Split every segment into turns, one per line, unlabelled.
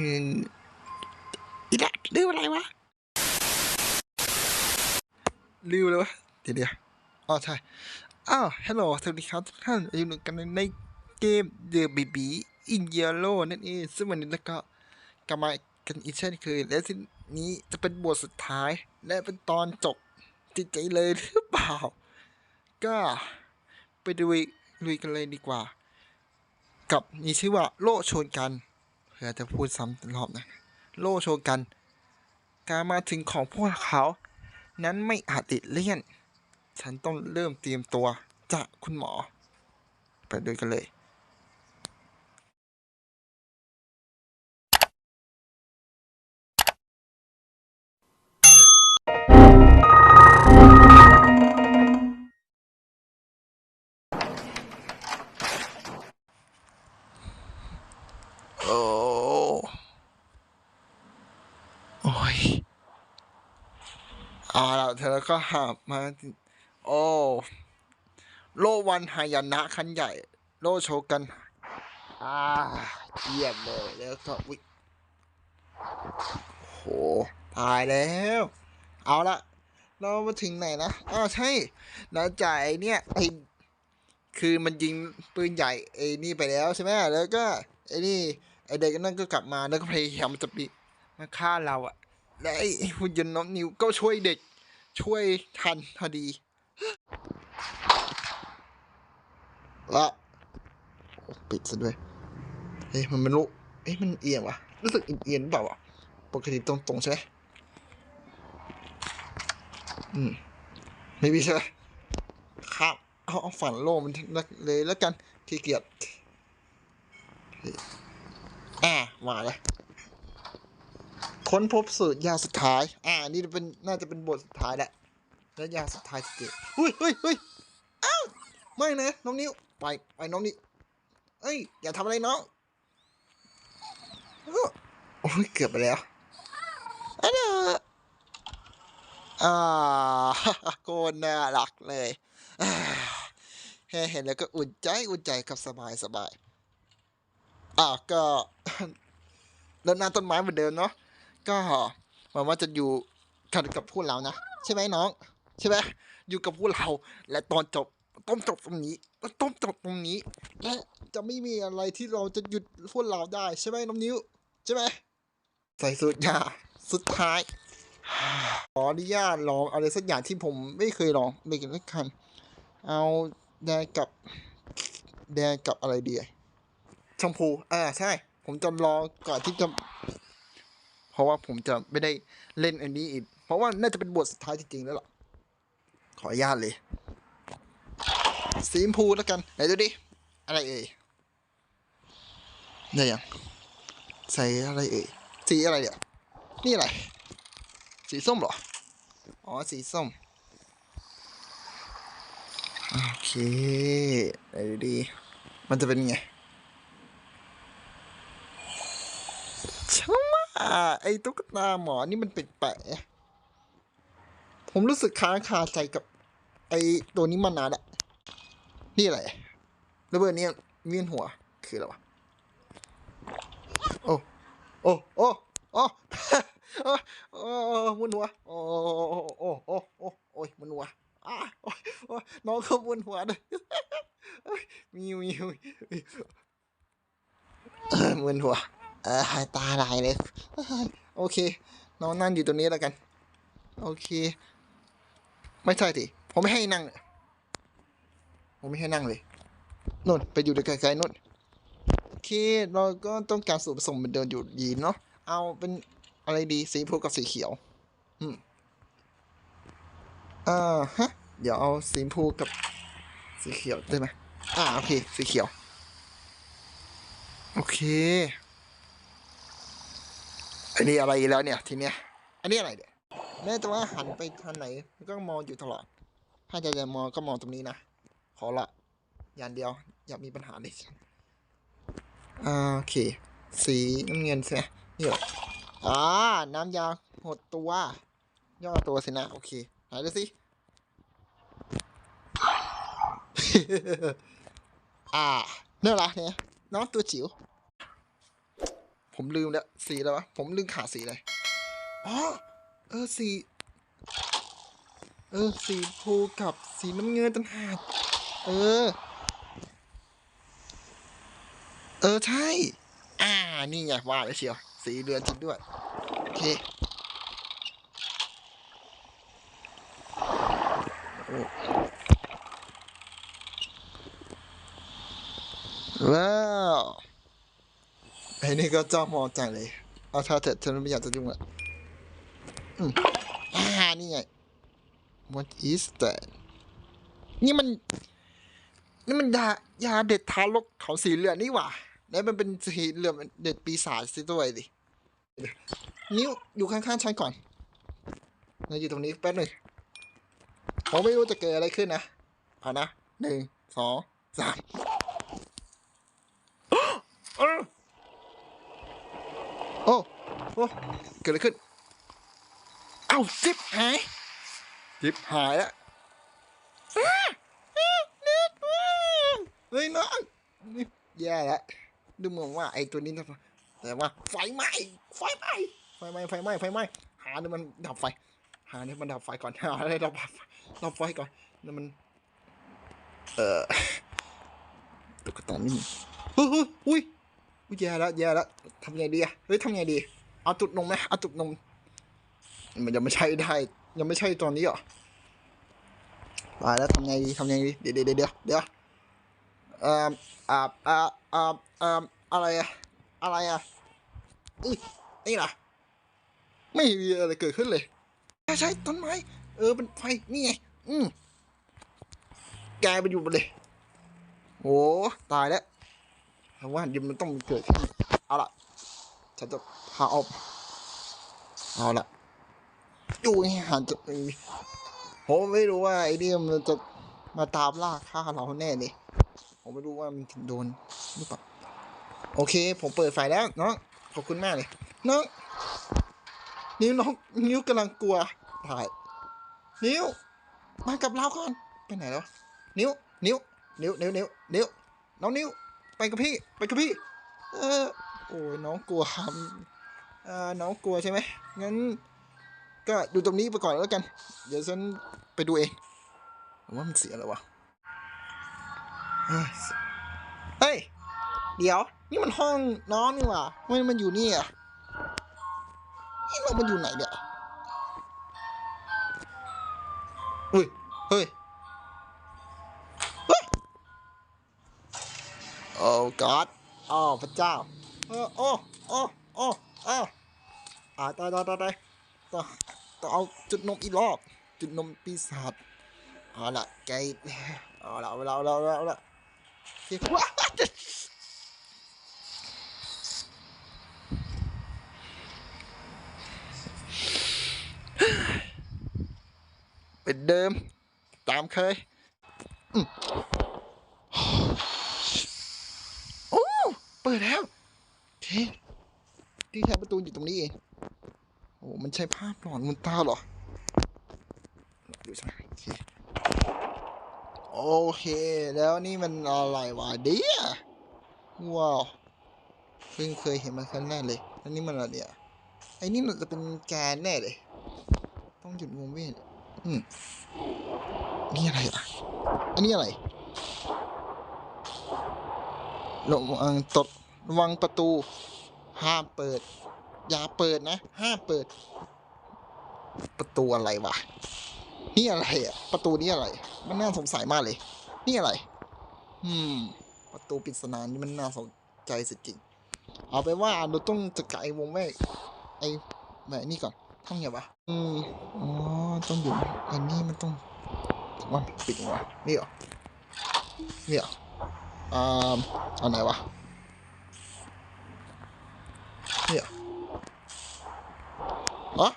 คืออีละลืมอะไรวะลืมเลยวะเดี๋ยวเดี๋ยวอ๋อใช่อ้าวฮัลโหลสวัสดีครับทุกท่านอยู่กันในเกม The Baby in Yellow นั่นเองซึ่งวันนี้แล้วก็กลับมากันอีกเช่นเคยและที่นี้จะเป็นบทสุดท้าย และเป็นตอนจบจิตใจเลยหรือเปล่า ก็ไปดูลุยกันเลยดีกว่า กับมีชื่อว่าโลชนกัน เพื่อจะพูดซ้ำตลอดนะโลโชกัน การมาถึงของพวกเขา นั้นไม่อาจติดเลี่ยน ฉันต้องเริ่มเตรียมตัวจากคุณหมอ ไปด้วยกันเลย ละเธอก็หาบมา โอ้ โลวันหายนะคันใหญ่ โลโชกัน อ่าเยี่ยมเลยแล้วก็วิโห ตายแล้ว เอาละ เรามาถึงไหนนะอ๋อใช่หลังจากไอ้เนี่ยไอ้คือมันยิงปืนใหญ่ไอ้นี่ไปแล้วใช่ไหมแล้วก็ไอ้นี่ไอ้เด็กนั่นก็กลับมาแล้วก็พยายามจะปีมาฆ่าเราอะและไอ้หุ่นยนต์น้องนิวก็ช่วยเด็ก ช่วยทันพอดีละปิดซะด้วย เฮ้ยมันไม่รู้เอ้ยมันเอียงวะรู้สึกเอียงๆหรือเปล่าวะปกติตรงๆใช่ไหมอืมไม่มีใช่ไหมครับเอาเอาฝันโล่มันเลยแล้วกันขี้เกียจอ่ามาเลยค้นพบสูตรยาส ท้าย อ่า นี่เป็น น่าจะเป็นบทสุดท้ายแหละ แล้วยาสุดท้ายจะเกิดเฮ้ยเฮ้ยเฮ้ยอ้าว ไม่นะ น้องนิ้ว ไป ไปน้องนิ้วเอ้ย อย่าทำอะไรน้อง โอ้ย เกือบไปแล้วอันเดออ่าโกนน่ารักเลยแค่เห็นแล้วก็อุ่นใจ อุ่นใจกับสบายสบายอ่าก็แล้วหน้าต้นไม้เหมือนเดิมเนาะก็ หวังว่าจะอยู่กันกับพวกเรานะใช่ไหมน้อง ใช่ไหมอยู่กับพวกเรา และตอนจบต้องจบตรงนี้ต้องจบตรงนี้และจะไม่มีอะไรที่เราจะหยุดพวกเราได้ ใช่ไหมน้องนิ้ว ใช่ไหมใส่สุดยาสุดท้ายขออนุญาตลองอะไรสักอย่างที่ผมไม่เคยลองไม่กันสักคันเอาแดงกับ แดงกับอะไรดีชมพูอ่าใช่ ผมจะรอก่อนที่จะ เพราะว่าผมจะไม่ได้เล่นอันนี้อีก เพราะว่าน่าจะเป็นบทสุดท้ายจริงๆแล้วล่ะ ขออนุญาตเลย สีชมพูแล้วกัน ไหนดูดิ อะไรเอ่ยได้ยังใส่อะไรเอ่ย สีอะไรเนี่ยนี่อะไร สีส้มเหรอ อ๋อ สีส้ม โอเคไหนดูดีมันจะเป็นไง ช่า ไอ้ตุ๊กตาหมอนี่มันเป็นแปลกๆผมรู้สึกค้างคาใจกับ ไอ้ตัวนี้มานานแล้วนี่อะไรระเบิดเนี่ยเวียนหัว คืออะไรวะ โอ้ โอ้ โอ้ โอ้ โอ้ โอ้มึนหัว โอ้ โอ้ โอ้ โอ้โอ้ยมึนหัวอ้าโอ้ยน้องเขามึนหัวเลยมีมีมีเออมึนหัว เออตาลายเลย โอเค น้องนั่งอยู่ตรงนี้แล้วกัน โอเค ไม่ใช่ดิผมไม่ให้นั่ง ผมไม่ให้นั่งเลยนู่นไปอยู่ไกลๆนู่นโอเค เราก็ต้องการสูตรผสมเหมือนเดิมอยู่ดีเนาะ เอาเป็นอะไรดี สีพูกับสีเขียว อืมอ่าฮะ เดี๋ยวเอาสีพูกับสีเขียวได้ไหมอ่า โอเค สีเขียว โอเค อันนี้อะไรอีกแล้วเนี่ยทีเนี้ย อันนี้อะไรเนี่ยแม้แต่ว่าหันไปทางไหนก็มองอยู่ตลอด ถ้าจะจะมองก็มองตรงนี้นะ ขอละอย่างเดียว อย่ามีปัญหาเลยโอเค สีน้ำเงินใช่ไหมนี่เหรออ่าน้ำยาหดตัว ย่อตัวสินะ โอเคไหนดูสิอ่าเนี่ยละเนี่ยน้องตัวจิ๋ว ผมลืมแล้วสีอะไรวะ ผมลืมขาดสีอะไรอ๋อเออสีเออสีพูกับสีน้ำเงินต่างหากเออ เออ ใช่ อ่า นี่ไงว่าแล้วเชียว สีเรือจริงด้วย โอเคโอ้ว้าว ไอ้นี่ก็จ้องมองจังเลย เอาถ้าเถิดฉันไม่อยากจะยุ่งละอืมอ่านี่ไง What is that นี่มัน นี่มันยายาเด็ดทารกเขาสีเหลืองนี่หว่าแล้วมันเป็นสีเหลืองเด็ดปีศาจซิด้วยดินิ้วอยู่ข้างๆฉันก่อนเราอยู่ตรงนี้แป๊บหนึ่งผมไม่รู้จะเกิดอะไรขึ้นนะเอานะหนึ่งสองสามอ โอ้โอ้เกิดอะไรขึ้น เอ้าจิบหายจิบหายแล้วเน็ตว้าวเฮ้ยน้องนี่แย่แล้วดูเหมือนว่าไอ้ตัวนี้นะแต่ว่าไฟไหม้ไฟไหม้ไฟไหม้ไฟไหม้ไฟไหม้หาเนี่ยมันดับไฟ หาเนี่ยมันดับไฟก่อนหาอะไรดับไฟดับไฟก่อนแล้วมัน เอ่อตุ๊กตานี่มันเฮ้ยเฮ้ยอุ้ย อุ้ยแย่แล้วแย่แล้วทำไงดีอะเฮ้ยทำไงดี เอาจุดนมไหมเอาจุดนมมันยังไม่ใช่ได้ ยังไม่ใช่ตอนนี้หรอตายแล้วทำไงดีทำไงดี เดี๋ยวเดี๋ยวเดี๋ยวเดี๋ยวเอ่ออ่าอ่าอ่าอ่าอะไรอะอะไรอะอุ้ยนี่ล่ะไม่มีอะไรเกิดขึ้นเลย ใช่ใช่ต้นไม้ เออเป็นไฟนี่ไง อืมแกไปอยู่บนเลย โอ้ตายแล้ว แต่ว่าเดี๋ยวมันต้องเกิดขึ้นเอาล่ะฉันจะพาออกเอาล่ะอยู่ให้หาจะผมไม่รู้ว่าไอ้นี่มันจะมาตามล่าฆ่าเราแน่เลยผมไม่รู้ว่ามันโดนหรือเปล่าโอเค ผมเปิดไฟแล้วน้องขอบคุณมากเลยน้องนิ้วน้องนิ้วกำลังกลัวถ่ายนิ้ว มากับเราก่อนไปไหนแล้ว นิ้ว นิ้ว นิ้ว นิ้ว นิ้ว นิ้ว น้องนิ้ว ไปกับพี่ ไปกับพี่ เออ โอ้ยน้องกลัวครับเอ่อน้องกลัวใช่ไหมงั้น ก็ดูตรงนี้ไปก่อนแล้วกัน เดี๋ยวฉันไปดูเองว่ามันเสียแล้ววะเฮ้ย เดี๋ยว นี่มันห้องน้องนี่หว่าทำไมมันอยู่นี่อะนี่เรามันอยู่ไหนเนี่ยอุ้ย เฮ้ย โอ้กอดอ๋อพระเจ้าเออโอ้โอ้โอ้อ้าอ่าตายตายตายตายต่อต่อเอาจุดนมอีกรอบ จุดนมปีศาจเอาละใจเอาละเอาละเอาละเอาละเอาละเฮ้ยว้าเป็นเดิม ตามเคยอืมโอ้ เปิดแล้วโอเคที่แท้ประตูอยู่ตรงนี้เองโอ้มันใช่ภาพหลอนมุนตาเหรอดูใช่โอเคโอเค แล้วนี่มันอะไรวะเดียว้าวเพิ่งเคยเห็นมาครั้งแรกเลยอันนี้มันอะไรเนี่ยไอ้นี่มันจะเป็นแกนแน่เลย ต้องหยุดวงเวทอืมนี่อะไรอะ อันนี้อะไร ระวังตดระวังประตู ห้ามเปิด อย่าเปิดนะ ห้ามเปิด ประตูอะไรวะ นี่อะไรอะ ประตูนี้อะไร มันน่าสงสัยมากเลย นี่อะไร อืม ประตูปริศนานี่มันน่าสนใจสุดจริง เอาไปว่าเราต้องจัดการไอ้วงแม่ไอ้แบบนี้ก่อนทำไงวะ อืม อ๋อ ต้องอยู่ อันนี้มันต้องว่าปิดยังวะนี่เหรอนี่เหรอ อ่าอันไหนวะเนี่เหรออ๋อ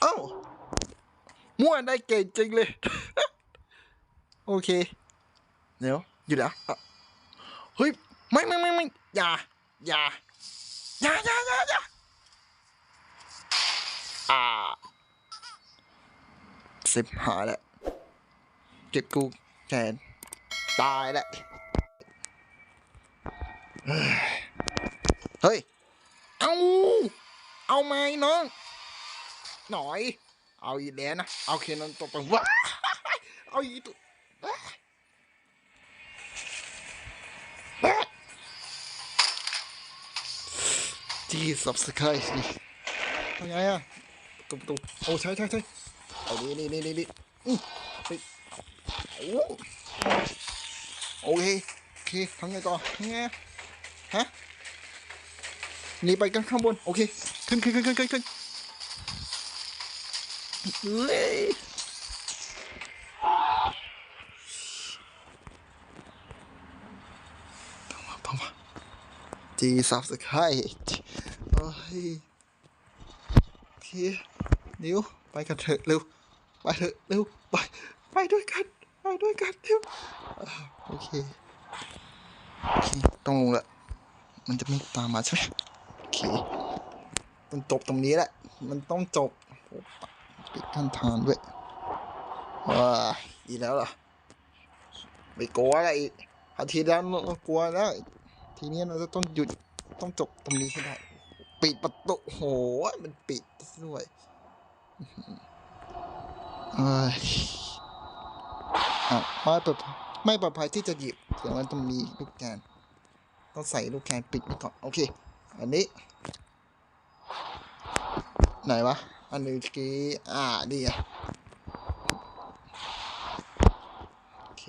เอ้ามั่วได้เก่งจริงเลย โอเค เดี๋ยวอยู่แล้วอะเฮ้ย ไม่ไม่ไม่ไม่อย่า อย่า อย่าอย่าอย่าอย่าอ่าสิบหาแล้วเก็บกูแขน ตายแล้วเฮ้ย เอาเอาไหมน้อง หน่อย เอาอีแล้วนะ เอาเคนนตกไปว้าเอาอีตัวจีสับสกายสิทำไงอะประตูประตูโอ้ใช่ใช่ใช่เอาดีนี่นี่นี่นี่อือไปโอ้ โอเคโอเคทำไงต่อทำไงอะฮะหนีไปกันข้างบน โอเค ขึ้นขึ้นขึ้นขึ้นขึ้นขึ้นเฮ้ยทำมาทำมาจีสับสกายโอ้ยโอเคเดี๋ยวไปกันเถอะเร็ว ไปเถอะเร็ว ไป ไปด้วยกัน ไปด้วยกันเร็ว โอเคโอเคต้องลงละมันจะไม่ตามมาใช่ไหมโอเคมันจบตรงนี้แหละ มันต้องจบปิดขั้นทานด้วยว้าอีกแล้วเหรอไม่กลัวอะไรอีกอาทิตย์แล้วเรากลัวแล้ว ทีนี้เราจะต้องหยุดต้องจบตรงนี้ให้ได้ ปิดประตูโหมันปิดด้วยอื้อหือเอ้ยอะไม่ปลอด ไม่ปลอดภัยที่จะหยิบเดี๋ยวมันต้องมีลูกแกนต้องใส่ลูกแกนปิดไว้ก่อนโอเค อันนี้ ไหนวะ อันนี้เมื่อกี้อ่านี่อะโอเค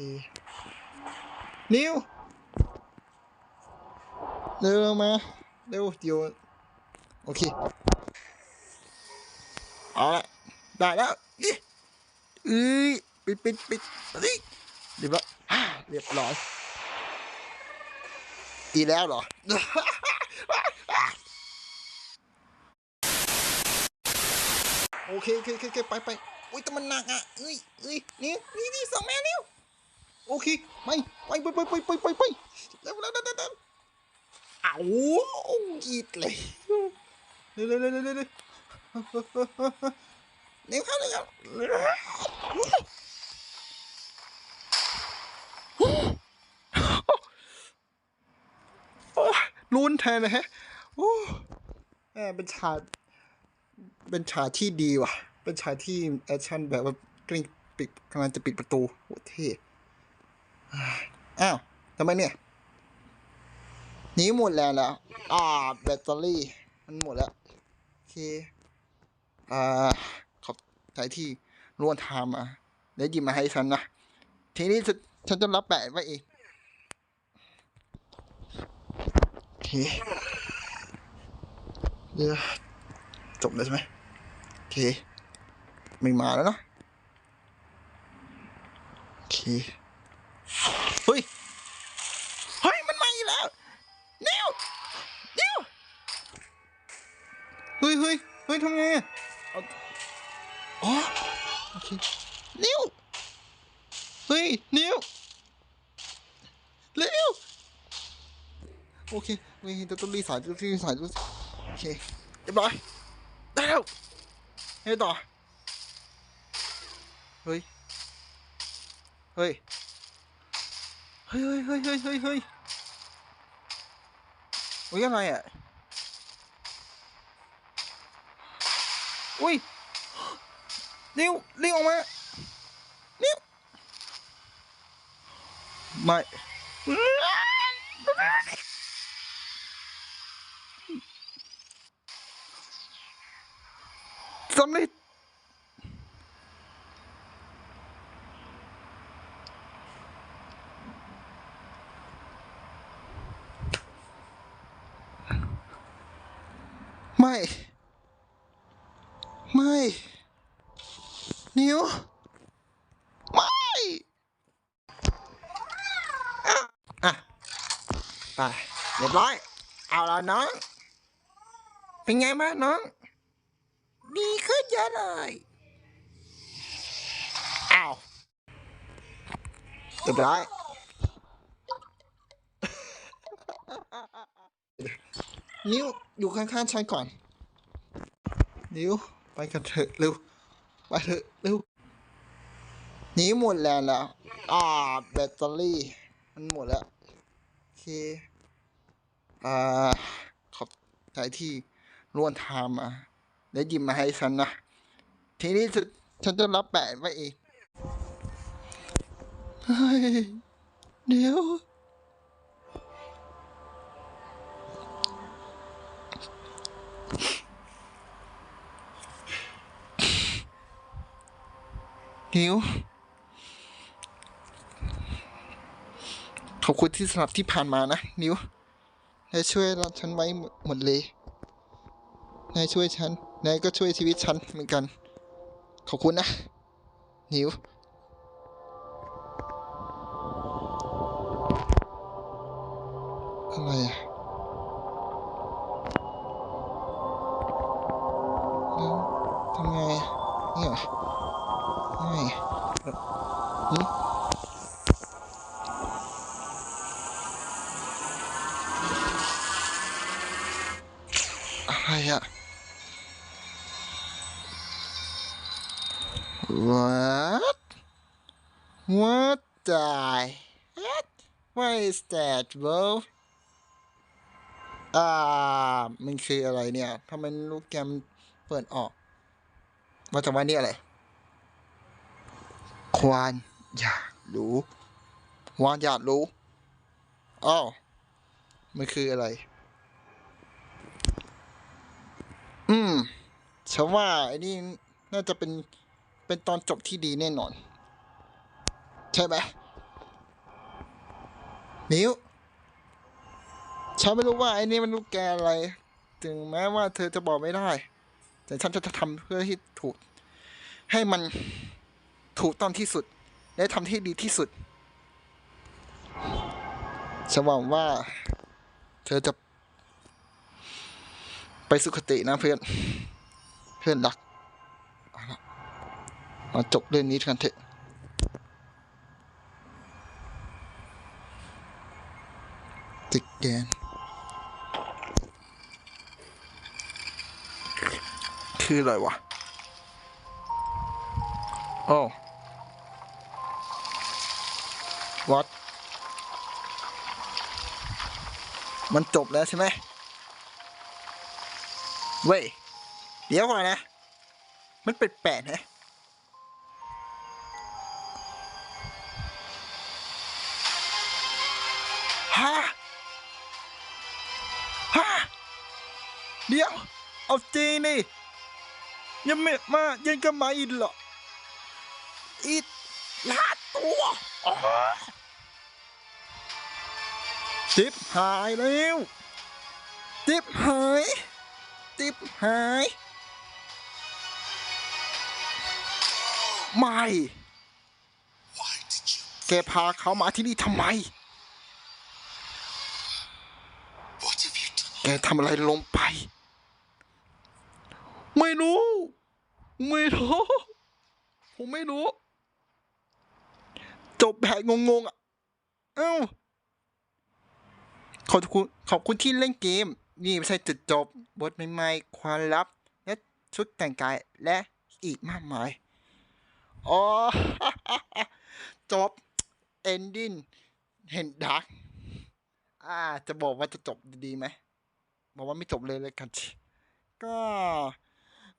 นิวเร็วมาเร็วเดี๋ยวโอเคเอาละได้แล้วนี่เอ้ยปิดปิดปิดนี่ เรียบร้อยเรียบร้อยอีแล้วเหรอ โอเคโอเคโอเคไปไปอุ้ยแต่มันหนักอะเอ้ยเอ้ยนี่นี่นี่สองแม่นิ้วโอเคไปไปไปไปไปไปไปเร็วเร็วเร็วเร็วเอาอีดเลยเร็วเร็วเร็วเร็วเร็วเข้าเร็วเข้า อ้ลุ้นแทนเลยฮะโอ้แหมเป็นฉากเป็นฉากที่ดีว่ะ เป็นฉากที่แอคชั่นแบบว่ากลิ้งปิดกำลังจะปิดประตูโหเท่อ้าวทำไมเนี่ยหนีหมดแล้วแล้วอ่าแบตเตอรี่ มันหมดแล้ว โอเค อ่า ขอบใจที่ร่วมทำมาเดี๋ยวหยิบมาให้ฉันนะ ทีนี้ฉันฉันจะรับแปะไว้เอง โอ เคเดี๋ยวจบแล้วใช่ไหมโอเค ไม่มาแล้วเนอะโอเค เฮ้ย เฮ้ย มันมาอีกแล้วนิวนิวเฮ้ยเฮ้ยเฮ้ยทำไงอะเอาอ๋อโอเคนิวเฮ้ยนิวเร็ว โอเคเฮ้ยจะต้องรีสายต้องรีสายต้องโอเคเรียบร้อยได้แล้วเฮ้ต่อเฮ้ยเฮ้ยเฮ้ยเฮ้ยเฮ้ยเฮ้ยเฮ้ยเฮ้ยอุ้ยอะไรอะอุ้ยเร็วเร็วออกมาเร็วไม่ สำเร็จไม่ ไม่ นิวไม่อะอะ ไป เรียบร้อย เอาละน้อง เป็นไงบ้างน้องดีขึ้นเยอะเลยอ้าวเรียบร้อยนิ้วอยู่ข้างๆฉันก่อน นิ้วไปกันเถอะเร็วไปเถอะเร็วหนีหมดแล้วแล้วอ่าแบตเตอรี่ มันหมดแล้วโอเคอ่าขอบใจที่ล้วนทามมาแล้วหยิบมาให้ฉันนะ ทีนี้ฉันฉันจะรับแปะไว้เองเฮ้ยเดี๋ยวหิวขอบคุณที่สำหรับที่ผ่านมานะ นิว นายช่วยรับฉันไว้หมดเลย นายช่วยฉัน นายก็ช่วยชีวิตฉันเหมือนกัน ขอบคุณนะ นิวอะไรอะทำไงเนี่ยเหรอไม่ What What the What What is that bro อ่า มันคืออะไรเนี่ยทำไมลูกแกมเปิดออกมาจากว่านี่อะไร ควานอยากรู้วานอยากรู้อ้าวมันคืออะไร อืมฉันว่าไอ้นี่น่าจะเป็น เป็นตอนจบที่ดีแน่นอน ใช่ไหมนิ้วฉันไม่รู้ว่าไอ้นี่มันลูกแกอะไร ถึงแม้ว่าเธอจะบอกไม่ได้ แต่ฉันจะทำเพื่อที่ถูก ให้มันถูกต้องที่สุด และทำที่ดีที่สุดฉันหวังว่า เธอจะ ไปสุขตินะเพื่อน เพื่อนรัก มาจบเรื่องนี้กันเถอะติดแกนคืออะไรวะโอ้วัดมันจบแล้วใช่ไหมเว้ย เดี๋ยวก่อนนะ มันแปลกๆนะ เดี๋ยว เอาจริงนี่ ยังไม่มายังก็มาอีกเหรอ อีกลาดตัวอ๋อจิบหายแล้วจิบหายจิบหาย ไม่
Why did you?
แกพาเขามาที่นี่ทำไม
What have you done?
แกทำอะไรลงไป ไม่รู้ ไม่รู้ ผมไม่รู้ จบแบบงงๆอะ เอ้า ขอบคุณ ขอบคุณที่เล่นเกม นี่ไม่ใช่จุดจบ บทใหม่ๆ ความลับ และชุดแต่งกาย และอีกมากมาย อ๋อ จบ เอนดิ้ง เห็นดัก อ่า จะบอกว่าจะจบดีไหมบอกว่าไม่จบเลยเลยกันก็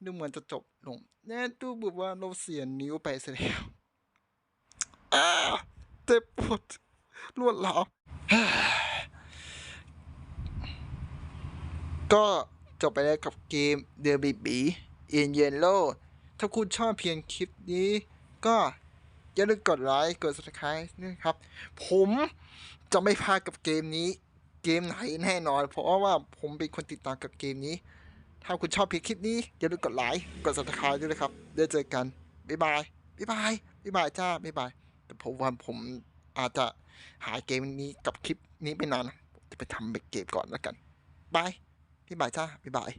ดูเหมือนจะจบลงแน่ดูแบบว่าเราเสียนิ้วไปเสียแล้วอ้าวเจ็บปวดรวดร้าวก็จบไปแล้วกับเกม The Baby in Yellow ถ้าคุณชอบเพียงคลิปนี้ ก็อย่าลืมกดไลค์กด subscribe นะครับ ผมจะไม่พลาดกับเกมนี้ เกมไหนแน่นอน เพราะว่าผมเป็นคนติดตามกับเกมนี้ ถ้าคุณชอบเพียงคลิปนี้ อย่าลืมกดไลค์ กด subscribe ด้วยนะครับเดี๋ยวเจอกัน บ๊ายบาย บ๊ายบาย บ๊ายบายจ้า บ๊ายบาย แต่ผมว่าผมอาจจะหาเกมนี้กับคลิปนี้ไปนานนะจะไปทำเบรกเกมก่อนแล้วกันบาย บ๊ายบายจ้า บ๊ายบาย